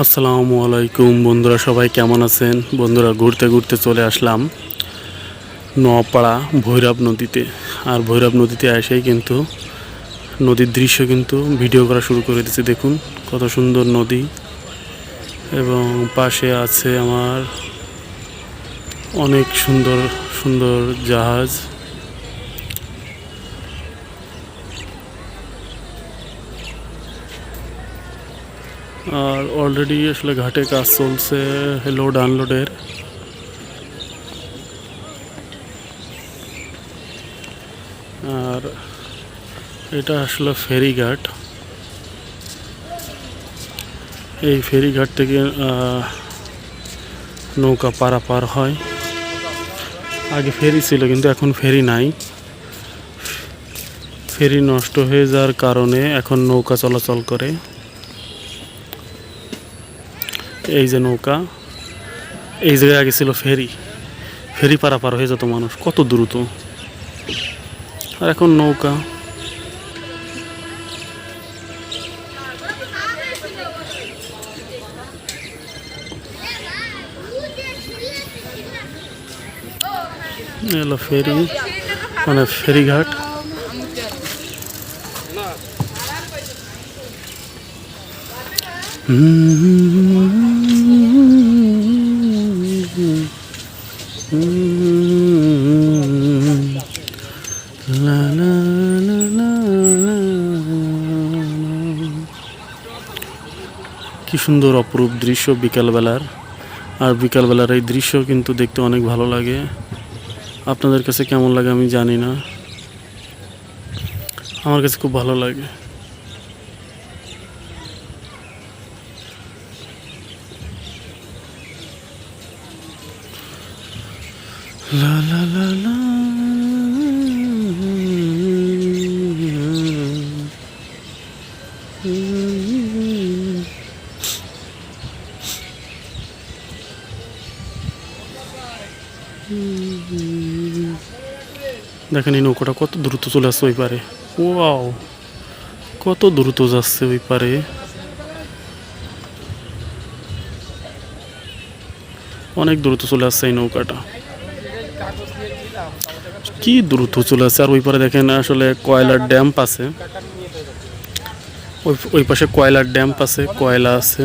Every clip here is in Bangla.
আসসালামু আলাইকুম বন্ধুরা, সবাই কেমন আছেন? বন্ধুরা, ঘুরতে ঘুরতে চলে আসলাম নোয়াপাড়া ভৈরব নদীতে। আর ভৈরব নদীতে এসেই কিন্তু নদীর দৃশ্য কিন্তু ভিডিও করা শুরু করে দিচ্ছে দেখুন, কত সুন্দর নদী। এবং পাশে আছে আমার অনেক সুন্দর সুন্দর জাহাজ। আর অলরেডি আসলে ঘাটে কাজ চলছে লোড আনলোডের আর এটা আসলে ফেরিঘাট এই ফেরিঘাট থেকে নৌকা পারাপার হয়। আগে ফেরি ছিল, কিন্তু এখন ফেরি নাই। ফেরি নষ্ট হয়ে যাওয়ার কারণে এখন নৌকা চলাচল করে। এই যে নৌকা, এই জায়গায় আগে ছিল ফেরি। ফেরি পারাপার হয়ে যেত মানুষ, কত দ্রুত। আর এখন নৌকা। এলো ফেরি মানে ফেরিঘাট। লা কি সুন্দর অপরূপ দৃশ্য বিকালবেলার। আর বিকালবেলার এই দৃশ্য কিন্তু দেখতে অনেক ভালো লাগে। আপনাদের কাছে কেমন লাগে আমি জানি না। আমার কাছে খুব ভালো লাগে। লা লা লা লা দেখেন এই নৌকাটা কত দ্রুত চলে আসছে ওই পারে। ওয়াও, কত দ্রুত যাচ্ছে ওই পারে। অনেক দ্রুত চলে আসছে এই নৌকাটা। কি দ্রুত চলে আসছে আর ওই পারে দেখেন আসলে কয়লার ড্যাম্প আছে। ওই ওই পাশে কয়লার ড্যাম্প আছে, কয়লা আছে।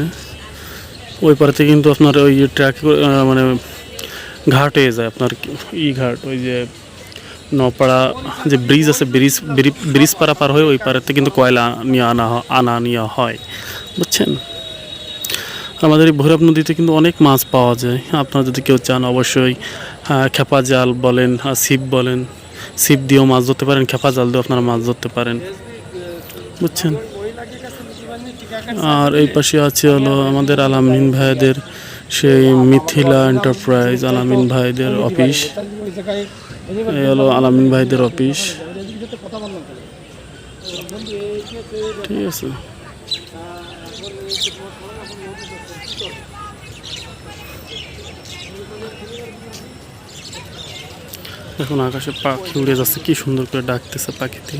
ওই পারেতে কিন্তু আপনার ওই ট্র্যাক মানে ঘাট হয়ে যায় আপনার ই ঘাট, ওই যে নপাড়া যে ব্রিজ আছে, ব্রিজ ব্রিজ পাড়া পার হয়ে ওই পারেতে কিন্তু কয়লা নিয়ে আনা আনা নিয়ে হয়। বুঝছেন? আমাদের এই ভৈরব নদীতে কিন্তু অনেক মাছ পাওয়া যায়। আপনারা যদি কেউ চান, অবশ্যই খেপা জাল বলেন ছিপ বলেন, ছিপ দিয়েও মাছ ধরতে পারেন, খেপা জাল দিয়েও আপনারা মাছ ধরতে পারেন। বুঝছেন? আর এই পাশে আছে হলো আমাদের আলামিন ভাইদের সেই মিথিলা এন্টারপ্রাইজ, আলামিন ভাইদের অফিস। এই হলো আলামিন ভাইদের অফিস। ঠিক আছে। এখন আকাশে পাখি উড়ে যাচ্ছে, কি সুন্দর করে ডাকতেছে পাখিতে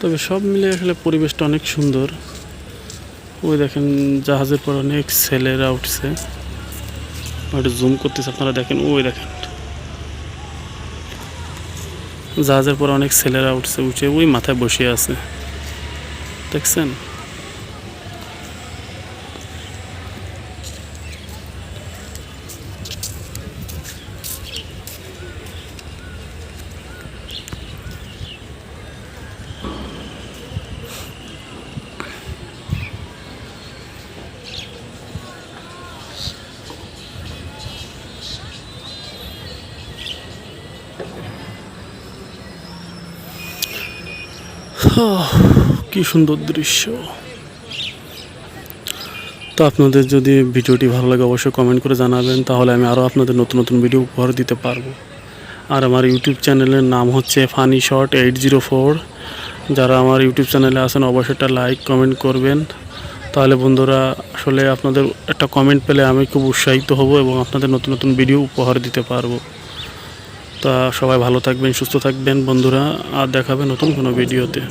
তবে সব মিলে আসলে পরিবেশটা অনেক সুন্দর। ওই দেখেন, জাহাজের পর অনেক ছেলেরা উঠছে। জুম করতেছে, আপনারা দেখেন, ওই দেখেন। জাহাজের পর অনেক ছেলেরা উঠছে উঠে ওই মাথায় বসে আছে। দেখছেন? কি সুন্দর দৃশ্য। তো আপনাদের যদি ভিডিওটি ভালো লাগে, অবশ্যই কমেন্ট করে জানাবেন, তাহলে আমি আরও আপনাদের নতুন নতুন ভিডিও উপহার দিতে পারব। আর আমার ইউটিউব চ্যানেলের নাম হচ্ছে funny short eight zero four যারা আমার ইউটিউব চ্যানেলে আছেন, অবশ্যই একটা লাইক কমেন্ট করবেন। তাহলে বন্ধুরা, আসলে আপনাদের একটা কমেন্ট পেলে আমি খুব উৎসাহিত হব এবং আপনাদের নতুন নতুন ভিডিও উপহার দিতে পারব। তা সবাই ভালো থাকবেন, সুস্থ থাকবেন বন্ধুরা, আর দেখাবে নতুন কোনো ভিডিওতে